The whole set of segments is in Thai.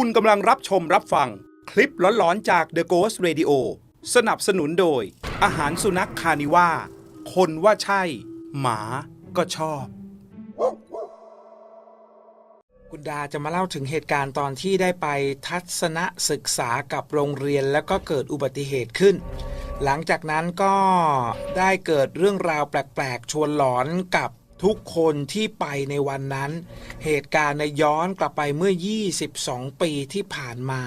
คุณกำลังรับชมรับฟัง คลิปหลอนๆจาก The Ghost Radio สนับสนุนโดย อาหารสุนัขคานิว่า คนว่าใช่ หมาก็ชอบ คุณดาจะมาเล่าถึงเหตุการณ์ตอนที่ได้ไปทัศนศึกษากับโรงเรียนแล้วก็เกิดอุบัติเหตุขึ้น หลังจากนั้นก็ได้เกิดเรื่องราวแปลกๆ ชวนหลอนกับ ทุกคนที่ไปในวันนั้น เหตุการณ์ในยย้อนกลับไปเมื่อ 22 ปีที่ผ่านมา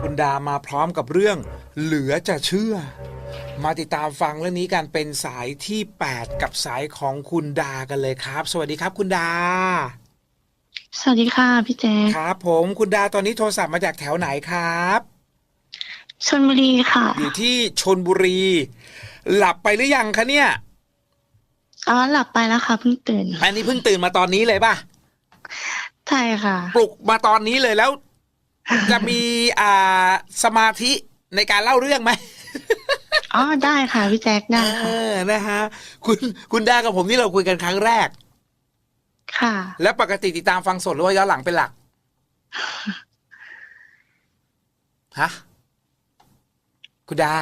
คุณดามาพร้อมกับเรื่องเหลือจะเชื่อ มาติดตามฟังเรื่องนี้กันเป็นสายที่ 8 กับสายของคุณดากันเลยครับ สวัสดีครับคุณดา สวัสดีค่ะพี่แจ๊คครับ ผมคุณดาตอนนี้โทรศัพท์มาจากแถวไหนครับชนบุรีค่ะ อยู่ที่ชนบุรี หลับไปหรือยังคะเนี่ย อ๋อหลับไปแล้วค่ะเพิ่งตื่นอันนี้เพิ่งตื่นมาตอนนี้เลยป่ะ ใช่ค่ะ ปลุกมาตอนนี้เลยแล้ว จะมีอ่าสมาธิในการเล่าเรื่องไหมอ๋อได้ค่ะพี่แจ๊คได้เอค่ะอนะฮะคุณคุณดากับผมนี่เราคุยกันครั้งแรก ค่ะ แล้วปกติติดตามฟังสดหรือว่าย้อนหลังเป็นหลักฮะคุณดา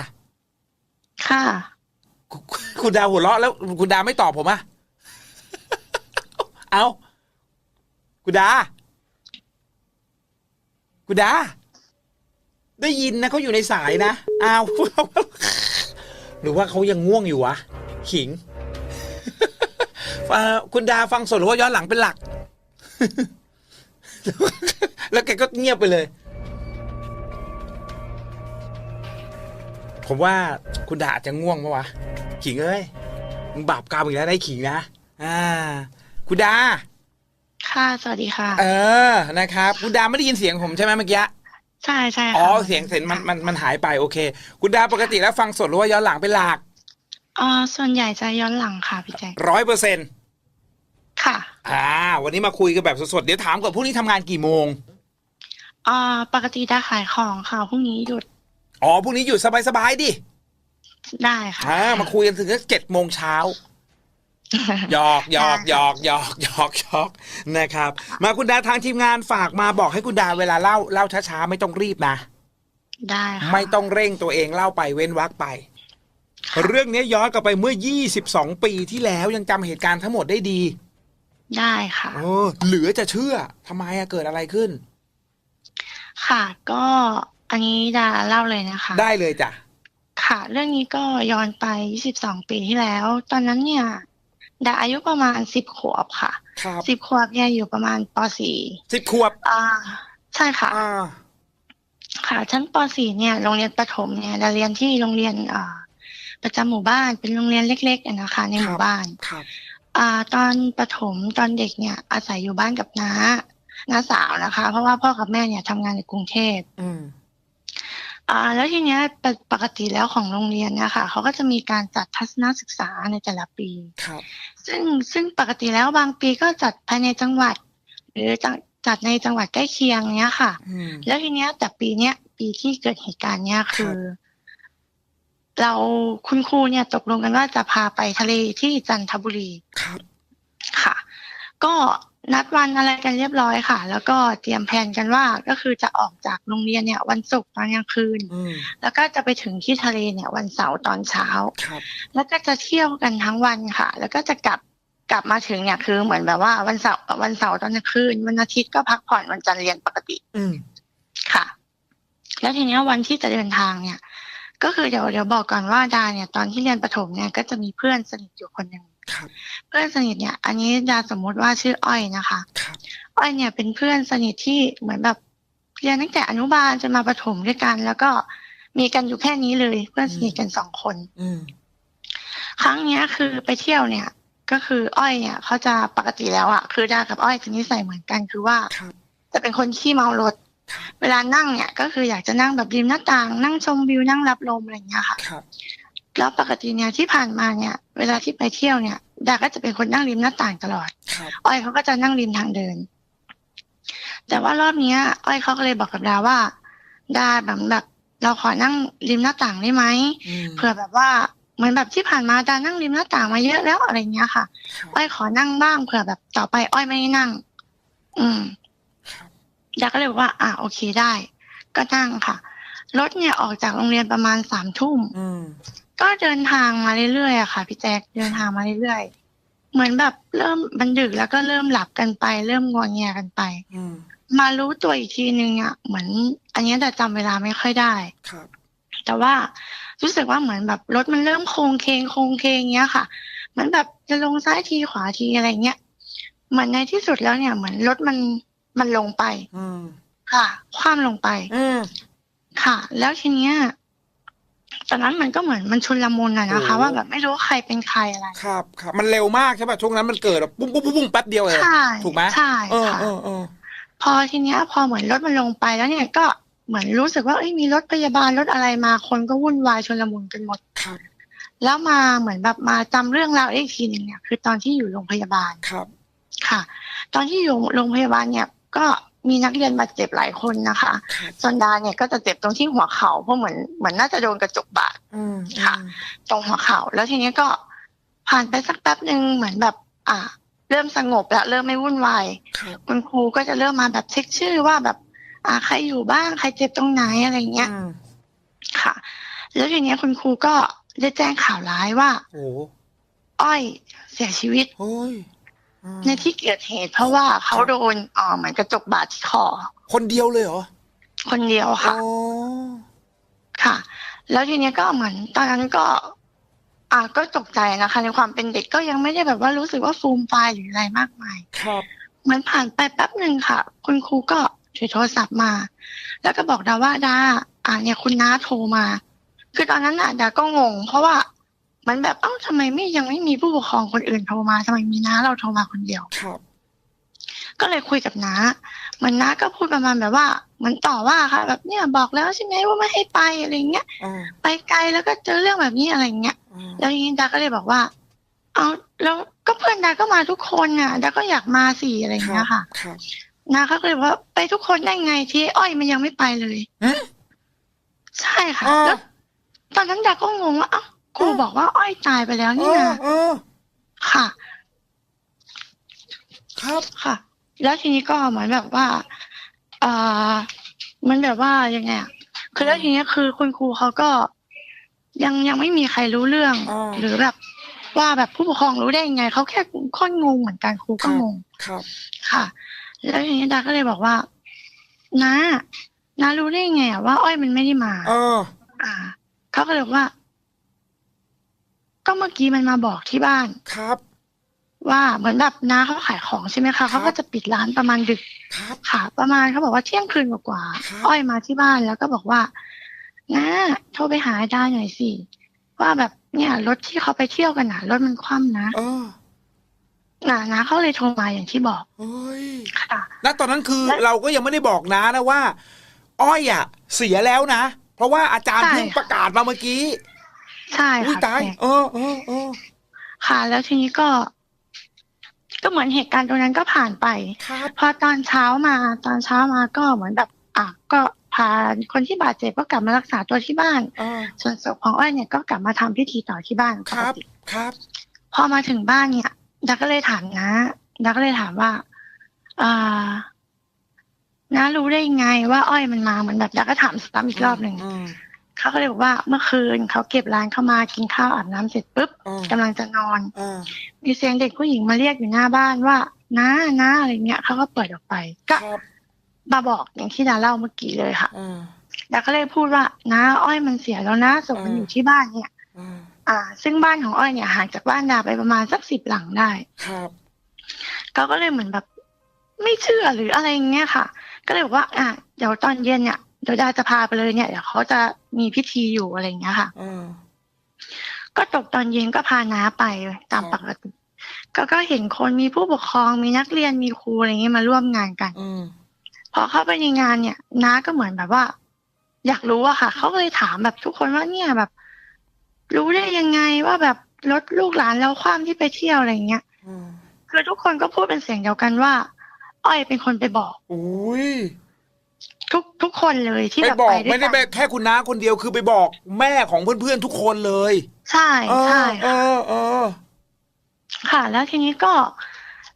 ค่ะ คุณดาหัวเราะแล้ว คุณดาไม่ตอบผมอะเอาคุณดาคุณดา ได้ยินนะเขาอยู่ในสายนะอ้าวหรือว่าเขายังง่วงอยู่วะ ขิง คุณดาฟังสดหรือว่าย้อนหลังเป็นหลัก แล้วแกก็เงียบไปเลย ผมว่าคุณดาอาจจะง่วงปะวะ ขิงเอ้ยมึงบาปกรรมอีกแล้วได้ขิงนะอ่าคุณดา ค่ะสวัสดีค่ะ เออนะครับคุณดาไม่ได้ยินเสียงผมใช่ไหมเมื่อกี้ใช่ใช่ค่ะอ๋อเสียงเสียงมันมันมันหายไปโอเค คุณดาปกติแล้วฟังสดหรือว่าย้อนหลังเป็นหลักอ๋อส่วนใหญ่จะย้อนหลังค่ะพี่แจ๊คร้อยเปอร์เซ็นต์ค่ะ อ่า วันนี้มาคุยกันแบบสดๆเดี๋ยวถามก่อนพรุ่งนี้ทำงานกี่โมงอ่าปกติได้ขายของค่ะพรุ่งนี้หยุดอ๋อพรุ่งนี้หยุดสบายๆดิ ได้ค่ะอ่ามาคุยกันถึงเจ็ดโมงเช้าหยอกหยอกหยอกหยอกหยอกหยอกนะครับ มาคุณดาทางทีมงานฝากมาบอกให้คุณดาเวลาเล่าเล่าช้าๆไม่ต้องรีบนะ ได้ค่ะ ไม่ต้องเร่งตัวเองเล่าไปเว้นวรรคไปเรื่องนี้ย้อนกลับไปเมื่อ 22 ปีที่แล้วยังจำเหตุการณ์ทั้งหมดได้ดีได้ค่ะโอ้เหลือจะเชื่อทำไมอะเกิดอะไรขึ้น ค่ะ ก็อันนี้ดาเล่าเลยนะคะ ได้เลยจ้ะ ค่ะ เรื่องนี้ก็ย้อนไป 22 ปีที่แล้ว ตอนนั้นเนี่ยดาอายุประมาณ 10 ขวบค่ะ ครับ10 ขวบเนี่ยอยู่ประมาณป .4 สิบขวบ อ่า ใช่ค่ะ อ่า ค่ะ ชั้นป .4 เนี่ยโรงเรียนประถมเนี่ยดาเรียนที่โรงเรียนอ่าประจำหมู่บ้านเป็นโรงเรียนเล็กๆอะนะคะ ในหมู่บ้าน ครับ อ่าตอนประถมตอนเด็กเนี่ยอาศัยอยู่บ้านกับน้าน้าสาวนะคะ เพราะว่าพ่อกับแม่เนี่ยทำงานในกรุงเทพ อืม อ่าแล้วทีเนี้ยเป็นปกติแล้วของโรงเรียนเนี่ยค่ะเขาก็จะมีการจัดทัศนศึกษาในแต่ละปีครับซึ่งซึ่งปกติแล้วบางปีก็จัดภายในจังหวัด หรือจัดจัดในจังหวัดใกล้เคียงเนี้ยค่ะอืมแล้วทีเนี้ยแต่ปีเนี้ยปีที่เกิดเหตุการณ์เนี้ยคือ เราคุณครูเนี่ยตกลงกันว่าจะพาไปทะเลที่จันทบุรีครับ ค่ะ ก็ นัดวันอะไรกันเรียบร้อยค่ะ แล้วก็เตรียมแผนกันว่าก็คือจะออกจากโรงเรียนเนี่ย วันศุกร์ตอนกลางคืนอืมแล้วก็จะไปถึงที่ทะเลเนี่ย วันเสาร์ตอนเช้าครับแล้วก็จะเที่ยวกันทั้งวันค่ะ แล้วก็จะกลับกลับมาถึงเนี่ยคือเหมือนแบบว่าวันเสาร์วันเสาร์ตอนกลางคืนวันอาทิตย์ก็พักผ่อนวันจันทร์เรียนปกติอืมค่ะ แล้วทีเนี้ยวันที่จะเดินทางเนี่ย ก็คือเดี๋ยวเดี๋ยวบอกก่อนว่าดาเนี่ย ตอนที่เรียนประถมเนี่ยก็จะมีเพื่อนสนิทอยู่คนหนึ่ง ครับ เพื่อนสนิทเนี่ย อันนี้ดาสมมุติว่าชื่ออ้อยนะคะ ครับอ้อยเนี่ยเป็นเพื่อนสนิทที่เหมือนแบบเรียนตั้งแต่อนุบาลจนมาประถมด้วยกัน แล้วก็มีกันอยู่แค่นี้เลย เพื่อนสนิทกันสองคน อืมครั้งเนี้ยคือไปเที่ยวเนี่ย ก็คืออ้อยเนี่ยเขาจะปกติแล้วอะคือดากับอ้อยจะนิสัยเหมือนกันคือว่า ครับ จะเป็นคนขี้เมารถครับเวลานั่งเนี่ย ก็คืออยากจะนั่งแบบริมหน้าต่าง นั่งชมวิวนั่งรับลมอะไรอย่างเงี้ยค่ะ ครับ แล้วปกติเนี่ยที่ผ่านมาเนี่ย เวลาที่ไปเที่ยวเนี่ย ดาก็จะเป็นคนนั่งริมหน้าต่างตลอดครับอ้อยเขาก็จะนั่งริมทางเดิน แต่ว่ารอบเนี้ย อ้อยเขาก็เลยบอกกับดาว่า ดาแบบแบบเราขอนั่งริมหน้าต่างได้ไหมอืมเผื่อแบบว่าเหมือนแบบที่ผ่านมาดานั่งริมหน้าต่างมาเยอะแล้วอะไรเงี้ยค่ะครับอ้อยขอนั่งบ้างเผื่อแบบต่อไป อ้อยไม่ได้นั่ง อืมครับดาก็เลยบอกว่า อ่าโอเคได้ ก็นั่งค่ะรถเนี่ยออกจากโรงเรียนประมาณสามทุ่มอืม ก็เดินทางมาเรื่อยๆอะค่ะพี่แจ๊คเดินทางมาเรื่อยๆ เหมือนแบบเริ่มบันดึกแล้วก็เริ่มหลับกันไป เริ่มงวงเงียกันไป อืมมารู้ตัวอีกทีนึงอะเหมือน อันเนี้ยแต่จำเวลาไม่ค่อยได้ ครับแต่ว่ารู้สึกว่าเหมือนแบบรถมันเริ่มโค้งเคงโค้งเคงเงี้ยค่ะเหมือนแบบจะลงซ้ายทีขวาทีอะไรเงี้ยเหมือนในที่สุดแล้วเนี่ย เหมือนรถมันมันลงไปอืมค่ะคว่ำลงไป อืมค่ะ แล้วทีเนี้ย ตอนนั้นมันก็เหมือนมันชุลมุนอะนะคะโอ้ว่าแบบไม่รู้ใครเป็นใครอะไรครับครับมันเร็วมากใช่ป่ะช่วงนั้นมันเกิดแบบปุ้งปุ้งปุ้งปุ้งแป๊บเดียวเลยใช่ถูกไหมใช่เออค่ะเออเออพอทีเนี้ย พอเหมือนรถมันลงไปแล้วเนี่ยก็เหมือนรู้สึกว่าเอ้ยมีรถพยาบาลรถอะไรมาคนก็วุ่นวายชลมุนกันหมดครับแล้วมาเหมือนแบบมาจำเรื่องราวได้อีกทีหนึ่งเนี่ยคือตอนที่อยู่โรงพยาบาลครับ ค่ะ ตอนที่อยู่โรงพยาบาลเนี่ยก็ มีนักเรียนบาดเจ็บหลายคนนะคะครับส่วนดาเนี่ยก็จะเจ็บตรงที่หัวเข่าเพราะเหมือนเหมือนน่าจะโดนกระจกบาดอืมค่ะ ตรงหัวเข่าแล้วทีนี้ก็ผ่านไปสักแป๊บหนึ่งเหมือนแบบ อ่า เริ่มสงบแล้วเริ่มไม่วุ่นวายครับคุณครูก็จะเริ่มมาแบบเช็คชื่อว่าแบบ อ่า ใครอยู่บ้างใครเจ็บตรงไหนอะไรเงี้ยอืมค่ะ แล้วทีเนี้ยคุณครูก็ได้แจ้งข่าวร้ายว่าโอ้อ้อยเสียชีวิตโอ้ยอืม ในที่เกิดเหตุ เพราะว่าเขาโดนอ่าเหมือนกระจกบาดที่คอคนเดียวเลยเหรอ คนเดียวโอ้ค่ะค่ะ แล้วทีเนี้ยก็เหมือนตอนนั้นก็ อ่าก็ตกใจนะคะ ในความเป็นเด็กก็ยังไม่ได้แบบว่ารู้สึกว่าฟูมไฟายหรืออะไรมากมาย ครับเหมือนผ่านไปแป๊บหนึ่งค่ะ คุณครูก็ถือโทรศัพท์มา แล้วก็บอกดาว่าดาอ่าเนี่ยคุณน้าโทรมา คือตอนนั้นน่ะดาก็งง เพราะว่า มันแบบเอ้าทำไมไม่ยังไม่มีผู้ปกครองคนอื่นโทรมาทำไมมีน้าเราโทรมาคนเดียวครับก็เลยคุยกับน้าเหมันน้าก็พูดประมาณแบบว่าเหมือนต่อว่าค่ะ แบบเนี่ยบอกแล้วใช่ไหมว่าไม่ให้ไปอะไรเงี้ยอ่าไปไกลแล้วก็เจอเรื่องแบบนี้อะไรเงี้ยอ่าแล้วทีนี้ดาก็เลยบอกว่า เอาแล้วก็เพื่อนดาก็มาทุกคนน่ะดาก็อยากมาสิอะไรอย่างเงี้ยค่ะครับนาเขาก็เลยบอกว่าไปทุกคนได้ไงที่อ้อยมันยังไม่ไปเลยฮะใช่ค่ะอ่าแล้วตอนนั้นดาก็งงว่าเอ้า ครูอ่าบอกว่าอ้อยตายไปแล้วเอนี่อนะเออค่ะ ครับ ค่ะ แล้วทีนี้ก็เหมือนแบบว่าเอ่อมันแบบว่ายังไงอะคือแล้วทีนี้คือคุณครูเขาก็ ยังยังไม่มีใครรู้เรื่อง อ่า หรือแบบว่าแบบผู้ปกครองรู้ได้ยังไงเขาแค่ค่อนงงเหมือนกันครูก็งง ครับ ค่ะ แล้วทีนี้ดาก็เลยบอกว่าน้าน้ารู้ได้ไงอะว่าอ้อยมันไม่ได้มา เออ อ่าเขาก็เลยบอกว่า ก็เมื่อกี้มันมาบอกที่บ้าน ครับ ว่าเหมือนแบบน้าเขาขายของใช่ไหมครัคะบเขาก็จะปิดร้านประมาณดึกครับ ค่ะ ประมาณเขาบอกว่าเที่ยงคืนกว่าๆครับอ้อยมาที่บ้านแล้วก็บอกว่าน้าโทรไปหาดาหน่อยสิว่าแบบเนี่ยรถที่เขาไปเที่ยวกันนะรถมันคว่ำนะเออน่ะน้าเขาเลยโทรมาอย่างที่บอกเฮ้ยค่ะ ณตอนนั้นคือและเราก็ยังไม่ได้บอกนะนะว่า อ้อยอะ เสียแล้วนะ เพราะว่าอาจารย์ใช่ เพิ่งประกาศมาเมื่อกี้ ใช่อุ้ยค่ะตายแม่เออเออเออค่ะ แล้วทีนี้ก็ ก็เหมือนเหตุการณ์ตรงนั้นก็ผ่านไป ครับพอตอนเช้ามาตอนเช้ามาก็เหมือนแบบ อะก็พาคนที่บาดเจ็บก็กลับมารักษาตัวที่บ้านเออส่วนศพของอ้อยเนี่ยก็กลับมาทำพิธีต่อที่บ้านคปรักบติครับ พอมาถึงบ้านเนี่ยดาก็เลยถามนะดาก็เลยถามว่าอ่าน้ารู้ได้ยังไงว่าอ้อยมันมาเหมือนแบบดาก็ถามซ้ำอีกรอบหนึ่ง ม เขาก็เลยบอกว่าเมื่อคืนเขาเก็บร้านเข้ามากินข้าวอาบน้ำเสร็จปุ๊บเออกำลังจะนอนเออมีเสียงเด็กผู้หญิงมาเรียกอยู่หน้าบ้านว่าน้าน้าอะไรเงี้ยเขาก็เปิดออกไปก็ครับมาบอกอย่างที่ดาเล่าเมื่อกี้เลยค่ะเออดาก็เลยพูดว่าน้าอ้อยมันเสียแล้วนะศพมันอ่าอยู่ที่บ้านเนี่ยเอออ่า ซึ่งบ้านของอ้อยเนี่ยห่างจากบ้านดาไปประมาณสักสิบหลังได้ครับเขาก็เลยเหมือนแบบ ไม่เชื่อหรืออะไรอย่างเงี้ยค่ะ ก็เลยบอกว่า อะเดี๋ยวตอนเย็นเนี่ย เดี๋ยวดาจะพาไปเลยเนี่ยเดี๋ยวเขาจะมีพิธีอยู่อะไรอย่างเงี้ยค่ะเออก็ตกตอนเย็นก็พาน้าไปตามครัปบกติก็ก็เห็นคนมีผู้ปกครองมีนักเรียนมีครูอะไรเงี้ยมาร่วมงานกันอืมพอเข้าไปในงานเนี่ย น้าก็เหมือนแบบว่า อยากรู้อะค่ะเขาก็เลยถามแบบทุกคนว่าเนี่ยแบบ รู้ได้ยังไงว่าแบบรถลูกหลานเราคว่ำที่ไปเที่ยวอะไรเงี้ยอืมคือทุกคนก็พูดเป็นเสียงเดียวกันว่า อ้อยเป็นคนไปบอกอุ้ย ทุกทุกคนเลยที่ไปแบบบอกไปด้วไม่ยได้กัไปนแค่คุณน้าคนเดียวคือไปบอกแม่ของเพื่อนๆทุกคนเลย ใช่เออใช่เอค่ะอเออค่ะ แล้วทีนี้ก็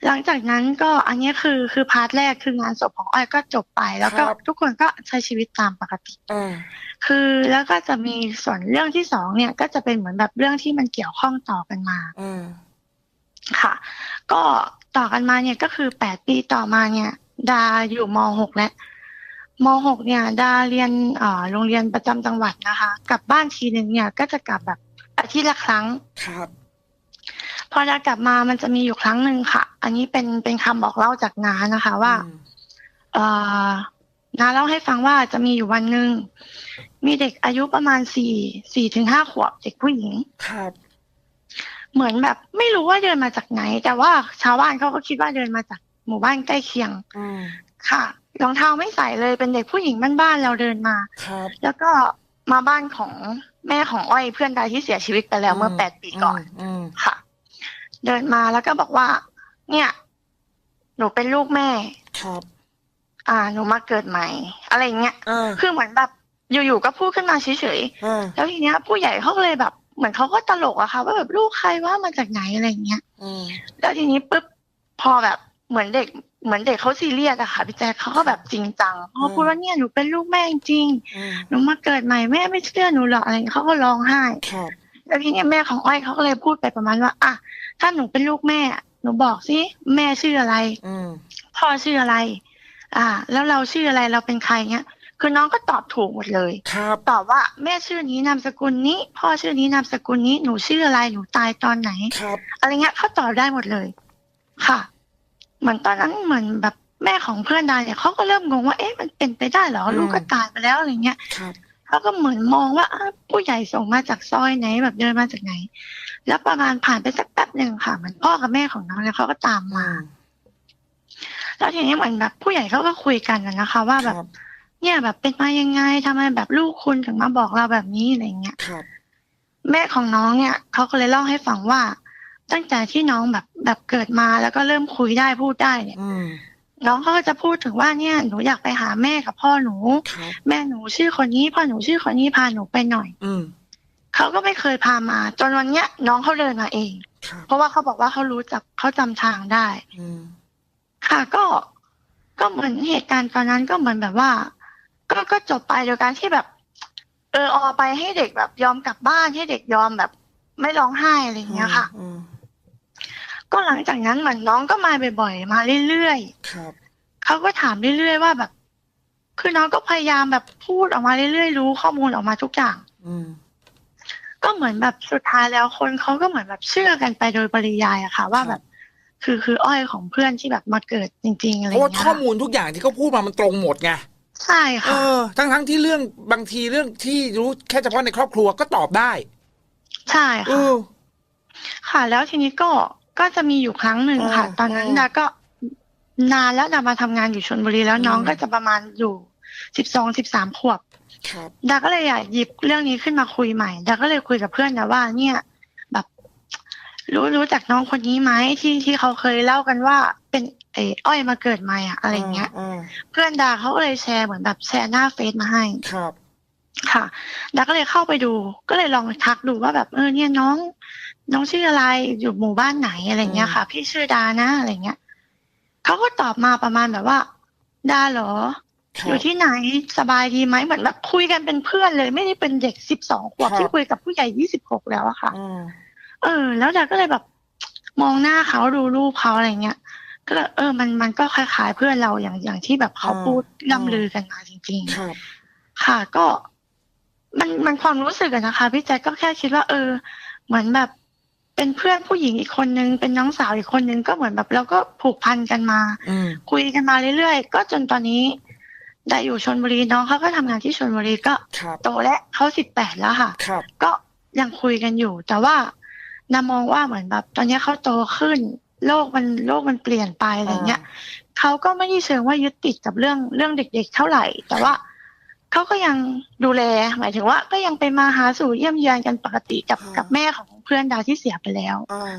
หลังจากนั้นก็อันนี้คือคือพาร์ทแรกคืองานศพของอ้อยก็จบไป แล้วก็ครับทุกคนก็ใช้ชีวิตตามปกติอ่าคือแล้วก็จะมีส่วนเรื่องที่สองเนี่ย ก็จะเป็นเหมือนแบบเรื่องที่มันเกี่ยวข้องต่อกันมาอ่าค่ะ ก็ต่อกันมาเนี่ยก็คือแปดปีต่อมาเนี่ย ดาอยู่มหกแล้ว มหกเนี่ยดาเรียนเอ่อโรงเรียนประจำจังหวัดนะคะ กลับบ้านทีหนึ่งเนี่ยก็จะกลับแบบอาทิตย์ละครั้งครับ พอดากลับมามันจะมีอยู่ครั้งหนึ่งค่ะ อันนี้เป็นเป็นคำบอกเล่าจากน้านะคะ ว่าอืมเอ่อน้าเล่าให้ฟังว่าจะมีอยู่วันหนึ่งมีเด็กอายุประมาณสี่สี่ถึงห้าขวบเด็กผู้หญิงครับเหมือนแบบ ไม่รู้ว่าเดินมาจากไหน แต่ว่าชาวบ้านเขาก็คิดว่าเดินมาจากหมู่บ้านใกล้เคียงอืมค่ะ รองเท้าไม่ใส่เลยเป็นเด็กผู้หญิงบ้านๆเราเดินมา ครับ แล้วก็มาบ้านของแม่ของอ้อยเพื่อนใดที่เสียชีวิตไปแล้วเมื่อแปดปีก่อนอืมค่ะ เดินมาแล้วก็บอกว่า เนี่ย หนูเป็นลูกแม่ ครับ อ่า หนูมาเกิดใหม่ อะไรอย่างเงี้ยอ่าคือเหมือนแบบอยู่ๆก็พูดขึ้นมาเฉยอ่าๆแล้วทีเนี้ย ผู้ใหญ่เขาก็เลยแบบ เหมือนเขาก็ตลกอะค่ะ ว่าแบบลูกใครว่ามาจากไหนอะไรอย่างเงี้ย อืมแล้วทีนี้ปุ๊บพอแบบเหมือนเด็ก เหมือนเด็กเขาซีเรียสอะค่ะพี่แจ๊คเขาก็แบบจริงจังเขาพูดว่าเนี่ยหนูเป็นลูกแม่จริงอืมๆหนูมาเกิดใหม่แม่ไม่เชื่อหนูหรอกอะไรอย่างเงี้ยเขาก็ร้องไห้ครับแล้วทีเนี้ยแม่ของอ้อยเขาก็เลยพูดไปประมาณว่าอะถ้าหนูเป็นลูกแม่ หนูบอกสิแม่ชื่ออะไรอืมพ่อชื่ออะไร อ่า แล้วเราชื่ออะไรเราเป็นใครเงี้ยคือน้องก็ตอบถูกหมดเลยครับตอบว่าแม่ชื่อนี้นามสกุลนี้ พ่อชื่อนี้นามสกุลนี้หนูชื่ออะไรหนูตายตอนไหนครับอะไรเงี้ยเขาตอบได้หมดเลย ค่ะ เหมือนตอนนั้นเหมือนแบบแม่ของเพื่อนดาเนี่ยเขาก็เริ่มงงว่าเอ๊ะมันเป็นไปได้เหรอลูกก็ตายไปแล้วอะไรเงี้ยครับเขาก็เหมือนมองว่าอ้าวผู้ใหญ่ส่งมาจากซอยไหนแบบเดินมาจากไหน แล้วประมาณผ่านไปสักแป๊บหนึ่งค่ะเหมือนพ่อกับแม่ของน้องเนี่ยเขาก็ตามอืมามแล้วทีนี้เหมือนแบบผู้ใหญ่เขาก็คุยกันนะนะคะ ว่าแบบครับเนี่ยแบบเป็นมายังไงทำไมแบบลูกคุณถึงมาบอกเราแบบนี้อะไรเงี้ยครับแม่ของน้องเนี่ยเขาก็เลยเล่าให้ฟังว่า ตั้งแต่ที่น้องแบบแบบเกิดมาแล้วก็เริ่มคุยได้พูดได้เนี่ยอืม น้องเขาก็จะพูดถึงว่าเนี่ยหนูอยากไปหาแม่กับพ่อหนู ครับ แม่หนูชื่อคนนี้พ่อหนูชื่อคนนี้พาหนูไปหน่อย อืม เขาก็ไม่เคยพามา จนวันเนี้ยน้องเขาเดินมาเอง ครับ เพราะว่าเขาบอกว่าเขารู้จักเขาจำทางได้ อืม ค่ะก็ก็เหมือนเหตุการณ์ตอนนั้นก็เหมือนแบบว่า ก็ก็จบไปโดยการที่แบบ เออออไปให้เด็กแบบยอมกลับบ้านให้เด็กยอมแบบ ไม่ร้องไห้อะไรอย่างเงี้ยค่ะ อืม ก็หลังจากนั้นเหมือนน้องก็มาบ่อยๆมาเรื่อยครับๆเขาก็ถามเรื่อยๆว่าแบบ คือน้องก็พยายามแบบพูดออกมาเรื่อยๆรู้ข้อมูลออกมาทุกอย่าง อืมก็เหมือนแบบสุดท้ายแล้วคนเขาก็เหมือนแบบเชื่อกันไปโดยปริยายอะค่ะ ว่าแบบ คือคืออ้อยของเพื่อนที่แบบมาเกิดจริงๆอะไรเพอย่าราะงว่าเงี้ยข้อมูลทุกอย่างที่เขาพูดมามันตรงหมดไงใช่เอค่ะ อทั้งทั้งๆที่เรื่องบางทีเรื่องที่รู้แค่เฉพาะในครอบครัวก็ตอบได้ใช่เอค่ะ อค่ะ แล้วทีนี้ก็ ก็จะมีอยู่ครั้งหนึ่งค่ะอ่าตอนนั้นอ่าดาก็นานแล้วดามาทำงานอยู่ชลบุรีแล้วอืมน้องก็จะประมาณอยู่สิบสองสิบสามขวบครับดาก็เลยอยากหยิบเรื่องนี้ขึ้นมาคุยใหม่ดาก็เลยคุยกับเพื่อนนะว่า เนี่ย แบบ รู้รู้จักน้องคนนี้ไหมที่ที่เขาเคยเล่ากันว่า เป็นไอ้อ้อยมาเกิดใหม่อะอะไรเงี้ยอ่าเพื่อนดาเขาก็เลยแชร์เหมือนแบบแชร์หน้าเฟซมาให้ครับ ค่ะดาก็เลยเข้าไปดู ก็เลยลองทักดูว่าแบบเออเนี่ยน้อง น้องชื่ออะไรอยู่หมู่บ้านไหนอะไรเงี้ยค่ะ พี่ชื่อดานะอะไรเงี้ยเขาก็ตอบมาประมาณแบบว่า ดาเหรอครัอบยู่ที่ไหนสบายดีไหมเหมือนแบบคุยกันเป็นเพื่อนเลย ไม่ได้เป็นเด็กสิบสองขวบครับที่คุยกับผู้ใหญ่ยี่สิบหกแล้วอะค่ะอ่าเออ แล้วดาก็เลยแบบ มองหน้าเขาดูรูปเขาอะไรเงี้ยก็เลยเออ มันมันก็คล้ายๆเพื่อนเราอย่างอย่างที่แบบเขาพูดล่ำลือกันมาจริงๆครับค่ะก็ มันมันความรู้สึกอะนะคะพี่แจ๊คก็แค่คิดว่า เออ เหมือนแบบ เป็นเพื่อนผู้หญิงอีกคนนึง เป็นน้องสาวอีกคนนึงก็เหมือนแบบเราก็ผูกพันกันมาอืมคุยกันมาเรื่อยๆ ก็จนตอนนี้ ได้อยู่ชนบุรีน้องเขาก็ทำงานที่ชนบุรีก็ครับโตและเขาสิบแปดแล้วค่ะครับก็ยังคุยกันอยู่ แต่ว่านามองว่าเหมือนแบบ ตอนนี้เขาโตขึ้น โลกมันโลกมันเปลี่ยนไปอะไรเงี้ยเขาก็ไม่ได้เชิงว่ายึดติดกับเรื่องเรื่องเด็ก ๆ เท่าไหร่ แต่ว่าเขาก็ยังดูแล หมายถึงว่า ก็ยังไปมาหาสู่เยี่ยมเยือนกันปกติกับอ่ากักับแม่ของ เพื่อนดาวที่เสียไปแล้วอ่า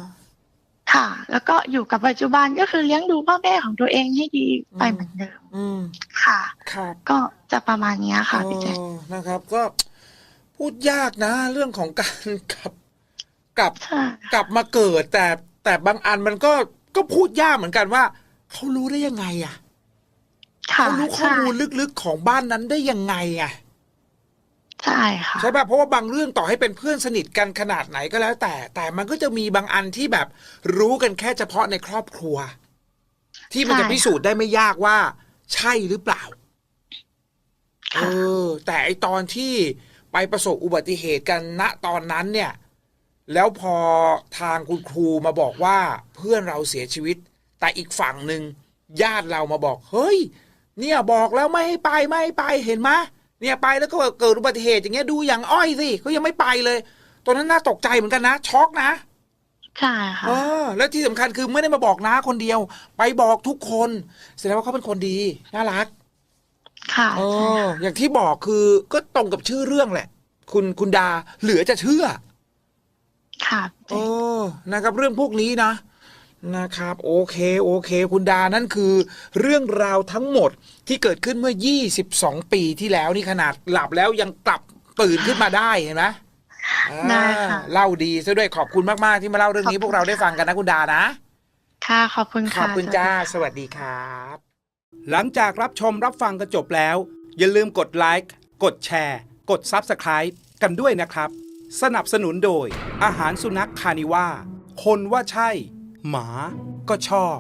ค่ะ แล้วก็อยู่กับปัจจุบันก็คือเลี้ยงดูพ่อแม่ของตัวเองให้ดีไปอืมเหมือนเดิมอืมค่ะครับก็จะประมาณเนี้ยค่ะพี่แจ๊คเออนะครับ ก็พูดยากนะ เรื่องของการกลับกลับใช่กลับมาเกิด แต่แต่บางอันมันก็ก็พูดยากเหมือนกันว่าเขารู้ได้ยังไงอะค่ะเขารู้ข้อใช่มูลลึกๆของบ้านนั้นได้ยังไงอะ ใช่ค่ะ ใช่ป่ะเพราะว่าบางเรื่องต่อให้เป็นเพื่อนสนิทกันขนาดไหนก็แล้วแต่ แต่มันก็จะมีบางอันที่แบบรู้กันแค่เฉพาะในครอบครัว ที่มันจะใช่พิสูจน์ได้ไม่ยากว่า ใช่หรือเปล่า เอค่ะ อ แต่ไอตอนที่ไปประสบอุบัติเหตุกันณตอนนั้นเนี่ย แล้วพอทางคุณครูมาบอกว่าเพื่อนเราเสียชีวิต แต่อีกฝั่งหนึ่งญาติเรามาบอก เฮ้ย เนี่ยบอกแล้วไม่ให้ไปไม่ให้ไปเห็นไหมย เนี่ยไปแล้วก็เกิดอุบัติเหตุอย่างเงี้ยดูอย่างอ้อยสิเขายังไม่ไปเลยตอนนั้นน่าตกใจเหมือนกันนะช็อกนะใช่ค่ะเออแล้วที่สำคัญคือไม่ได้มาบอกน้าคนเดียว ไปบอกทุกคนแสดงว่าเขาเป็นคนดีน่ารัก ค่ะเอใช่อค่ะอย่างที่บอกคือก็ตรงกับชื่อเรื่องแหละ คุณคุณดาเหลือจะเชื่อ ค่ะเออนะครับเรื่องพวกนี้นะ นะครับ โอเค โอเค คุณดานั่นคือเรื่องราวทั้งหมดที่เกิดขึ้นเมื่อ 22 ปีที่แล้วนี่ขนาดหลับแล้วยังกลับตื่นขึ้นมาได้เห็นไหมได้ค่ะอ่าเล่าดีซะด้วยขอบคุณมาก ๆ ที่มาเล่าเรื่องนี้ขอบคุณพวกเราได้ฟังกันนะคุณดานะ ค่ะขอบคุณขค่ะอบคุณจ้าสสวัสดีค่ะวัสดีครับ หลังจากรับชมรับฟังกันจบแล้ว อย่าลืมกดไลค์กดแชร์ กด Subscribe กันด้วยนะครับ สนับสนุนโดย อาหารสุนัขคานิว่าคนว่าใช่ หมาก็ชอบ